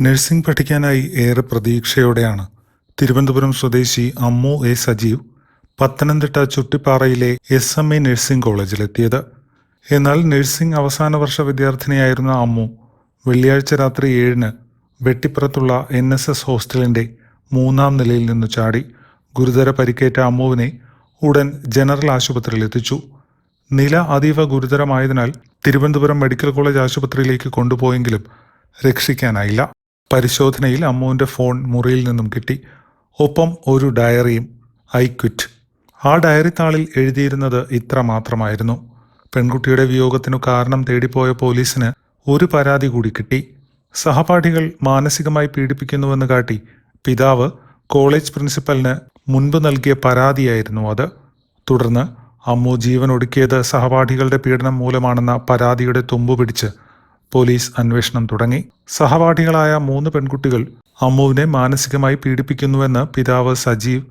Nursing പഠിക്കാനായി ഏറെ പ്രതീക്ഷയോടെയാണ്. തിരുവനന്തപുരം സ്വദേശി അമ്മു എ. സജീവ് പത്തനംതിട്ട ചുട്ടിപ്പാറയിലെ എസ് എം എ നഴ്സിംഗ് കോളേജിലെത്തിയത്. എന്നാൽ നഴ്സിംഗ് അവസാന വർഷ വിദ്യാർത്ഥിനിയായിരുന്ന അമ്മു വെള്ളിയാഴ്ച രാത്രി ഏഴിന് വെട്ടിപ്പുറത്തുള്ള എൻ എസ് എസ് ഹോസ്റ്റലിന്റെ മൂന്നാം നിലയിൽ നിന്ന് ചാടി ഗുരുതര പരിക്കേറ്റ അമ്മുവിനെ ഉടൻ ജനറൽ ആശുപത്രിയിൽ എത്തിച്ചു. നില അതീവ ഗുരുതരമായതിനാൽ തിരുവനന്തപുരം മെഡിക്കൽ കോളേജ് ആശുപത്രിയിലേക്ക് കൊണ്ടുപോയെങ്കിലും രക്ഷിക്കാനായില്ല. പരിശോധനയിൽ അമ്മുവിന്റെ ഫോൺ മുറിയിൽ നിന്നും കിട്ടി. ഒപ്പം ഒരു ഡയറിയും. I quit. ആ ഡയറി താളിൽ എഴുതിയിരുന്നത് ഇത്ര മാത്രമായിരുന്നു. പെൺകുട്ടിയുടെ വിയോഗത്തിനു കാരണം തേടിപ്പോയ പോലീസിന് ഒരു പരാതി കൂടി കിട്ടി. സഹപാഠികൾ മാനസികമായി പീഡിപ്പിക്കുന്നുവെന്ന് കാട്ടി പിതാവ് കോളേജ് പ്രിൻസിപ്പലിന് മുൻപ് നൽകിയ പരാതിയായിരുന്നു അത്. തുടർന്ന് അമ്മു ജീവൻ ഒടുക്കിയത് സഹപാഠികളുടെ പീഡനം മൂലമാണെന്ന പരാതിയുടെ തുമ്പു പിടിച്ച് പോലീസ് അന്വേഷണം തുടങ്ങി. സഹപാഠികളായ മൂന്ന് പെൺകുട്ടികൾ അമ്മുവിനെ മാനസികമായി പീഡിപ്പിക്കുന്നുവെന്ന് പിതാവ് സജീവ്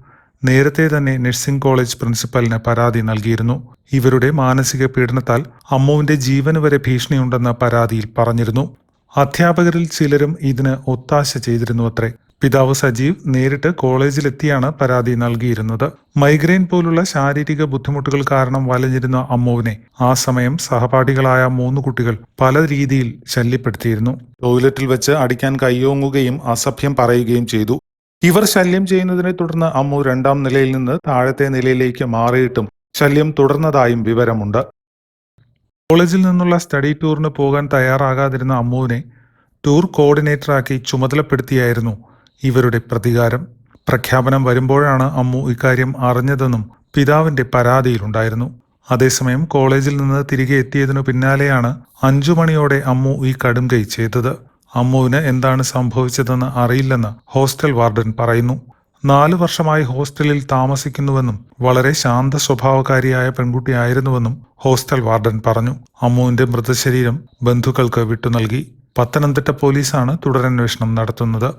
നേരത്തെ തന്നെ നഴ്സിംഗ് കോളേജ് പ്രിൻസിപ്പലിന് പരാതി നൽകിയിരുന്നു. ഇവരുടെ മാനസിക പീഡനത്താൽ അമ്മുവിന്റെ ജീവന് വരെ ഭീഷണിയുണ്ടെന്ന് പരാതിയിൽ പറഞ്ഞിരുന്നു. അധ്യാപകരിൽ ചിലരും ഇതിന് ഒത്താശ ചെയ്തിരുന്നു അത്രേ പിതാവ് സജീവ് നേരിട്ട് കോളേജിലെത്തിയാണ് പരാതി നൽകിയിരുന്നത്. മൈഗ്രെയിൻ പോലുള്ള ശാരീരിക ബുദ്ധിമുട്ടുകൾ കാരണം വലഞ്ഞിരുന്ന അമ്മുവിനെ ആ സമയം സഹപാഠികളായ മൂന്ന് കുട്ടികൾ പല രീതിയിൽ ശല്യപ്പെടുത്തിയിരുന്നു. ടോയ്ലറ്റിൽ വെച്ച് അടിക്കാൻ കയ്യോങ്ങുകയും അസഭ്യം പറയുകയും ചെയ്തു. ഇവർ ശല്യം ചെയ്യുന്നതിനെ തുടർന്ന് അമ്മു രണ്ടാം നിലയിൽ നിന്ന് താഴത്തെ നിലയിലേക്ക് മാറിയിട്ടും ശല്യം തുടർന്നതായും വിവരമുണ്ട്. കോളേജിൽ നിന്നുള്ള സ്റ്റഡി ടൂറിന് പോകാൻ തയ്യാറാകാതിരുന്ന അമ്മുവിനെ ടൂർ കോർഡിനേറ്ററാക്കി ചുമതലപ്പെടുത്തിയായിരുന്നു ഇവരുടെ പ്രതികാരം. പ്രഖ്യാപനം വരുമ്പോഴാണ് അമ്മു ഇക്കാര്യം അറിഞ്ഞതെന്നും പിതാവിന്റെ പരാതിയിലുണ്ടായിരുന്നു. അതേസമയം കോളേജിൽ നിന്ന് തിരികെ എത്തിയതിനു പിന്നാലെയാണ് അഞ്ചു മണിയോടെ അമ്മു ഈ കടും കൈ ചെയ്തത്. അമ്മുവിന് എന്താണ് സംഭവിച്ചതെന്ന് അറിയില്ലെന്ന് ഹോസ്റ്റൽ വാർഡൻ പറയുന്നു. നാലു വർഷമായി ഹോസ്റ്റലിൽ താമസിക്കുന്നുവെന്നും വളരെ ശാന്ത സ്വഭാവകാരിയായ പെൺകുട്ടിയായിരുന്നുവെന്നും ഹോസ്റ്റൽ വാർഡൻ പറഞ്ഞു. അമ്മുവിന്റെ മൃതശരീരം ബന്ധുക്കൾക്ക് വിട്ടു നൽകി. പത്തനംതിട്ട പോലീസാണ് തുടരന്വേഷണം നടത്തുന്നത്.